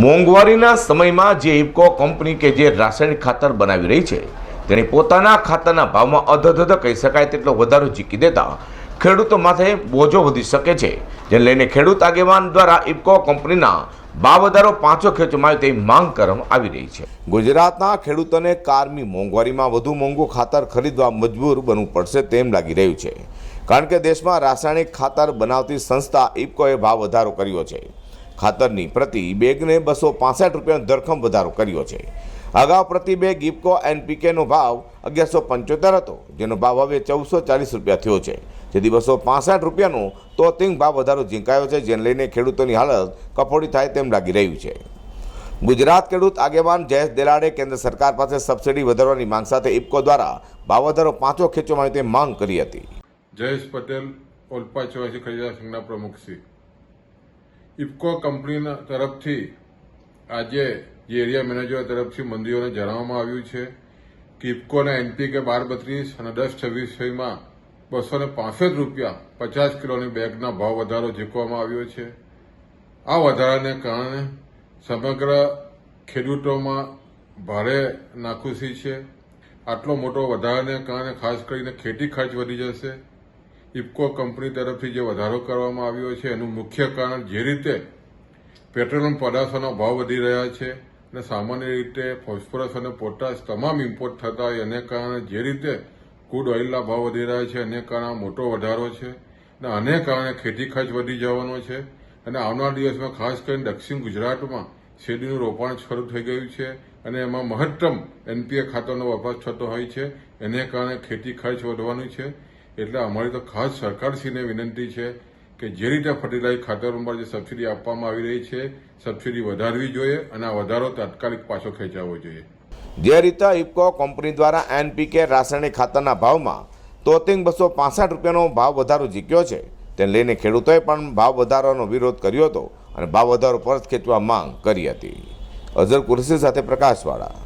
મોંઘવારીના સમયમાં જે ઇફકો કંપની કે જે રાસાયણિક ખાતર બનાવી રહી છે તેણે પોતાના ખાતરના ભાવમાં અધધધ કહી શકાય તેટલો વધારો ઝીકી દેતા ખેડૂતો માથે બોજો વધી શકે છે. જેને લઈને ખેડૂત આગેવાન દ્વારા ઇફકો કંપનીના ભાવ વધારો પાંચો ખેંચવામાં આવે તેવી માંગ કરવામાં આવી રહી છે. ગુજરાતના ખેડૂતોને કારમી મોંઘવારીમાં વધુ મોંઘું ખાતર ખરીદવા મજબૂર બનવું પડશે તેમ લાગી રહ્યું છે. કારણ કે દેશમાં રાસાયણિક ખાતર બનાવતી સંસ્થા ઇફકોએ ભાવ વધારો કર્યો છે. ખાતરની પ્રતિ બેગને બસો પાસઠ રૂપિયાનો ધરખમ વધારો કર્યો છે. અગાઉ પ્રતિ બેગ ઇફકો એનપીકેનો ભાવ અગિયારસો પંચોતેર હતો, જેનો ભાવ હવે ચૌદસો ચાલીસ રૂપિયા થયો છે. જેથી બસો પાસઠ રૂપિયાનો તોતિંગ ભાવ વધારો ઝીંકાયો છે, જેને લઈને ખેડૂતોની હાલત કફોડી થાય તેમ લાગી રહ્યું છે. ગુજરાત ખેડૂત આગેવાન જયેશ દેલાડે કેન્દ્ર સરકાર પાસે સબસિડી વધારવાની માંગ સાથે ઇફકો દ્વારા ભાવ વધારો પાંચો ખેંચવામાં તેમ માંગ કરી હતી. જયેશ પટેલ ઓલપા ખરીદા સંઘના પ્રમુખ શ્રી. ઇફકો કંપનીના તરફથી આજે જે એરિયા મેનેજર તરફથી મંદિરોને જણાવવામાં આવ્યું છે કે ઇફકોના એનપીકે બાર બત્રીસ અને દસ છવ્વીસમાં બસો ને પાસઠ રૂપિયા પચાસ કિલોની બેગના ભાવ વધારો ઝીકવામાં આવ્યો છે. આ વધારાને કારણે સમગ્ર ખેડૂતોમાં ભારે નાખુશી છે. આટલો મોટો વધારાને કારણે ખાસ કરીને ખેતી ખર્ચ વધી જશે. ઇફકો કંપની તરફથી જે વધારો કરવામાં આવ્યો છે, એનું મુખ્ય કારણ જે રીતે પેટ્રોલિયમ પદાર્થોના ભાવ વધી રહ્યા છે અને સામાન્ય રીતે ફોસ્ફરસ અને પોટાશ તમામ ઇમ્પોર્ટ થતા હોય, એને કારણે જે રીતે ક્રૂડ ઓઇલના ભાવ વધી રહ્યા છે, એને કારણે મોટો વધારો છે અને આને કારણે ખેતી ખર્ચ વધી જવાનો છે અને આવનાર દિવસમાં ખાસ કરીને દક્ષિણ ગુજરાતમાં શેરડીનું રોપાણ શરૂ થઈ ગયું છે અને એમાં મહત્તમ એનપીએ ખાતરનો વપરાશ થતો હોય છે, એને કારણે ખેતી ખર્ચ વધવાનું છે એટલે અમારી તો ખાસ સરકારશ્રીને વિનંતી છે કે જે રીતે ફર્ટિલાઇઝ ખાતર ઉપર જે સબસિડી આપવામાં આવી રહી છે, સબસિડી વધારવી જોઈએ અને આ વધારો તાત્કાલિક પાછો ખેંચાવવો જોઈએ. જે રીતે ઇફકો કંપની દ્વારા એનપીકે રાસાયણિક ખાતરના ભાવમાં તોતિંગ બસો પાસઠ રૂપિયાનો ભાવ વધારો જીક્યો છે. તેને લઈને ખેડૂતોએ પણ ભાવ વધારાનો વિરોધ કર્યો હતો અને ભાવ વધારો પરત ખેંચવા માંગ કરી હતી. અઝર કુરશી સાથે પ્રકાશવાળા.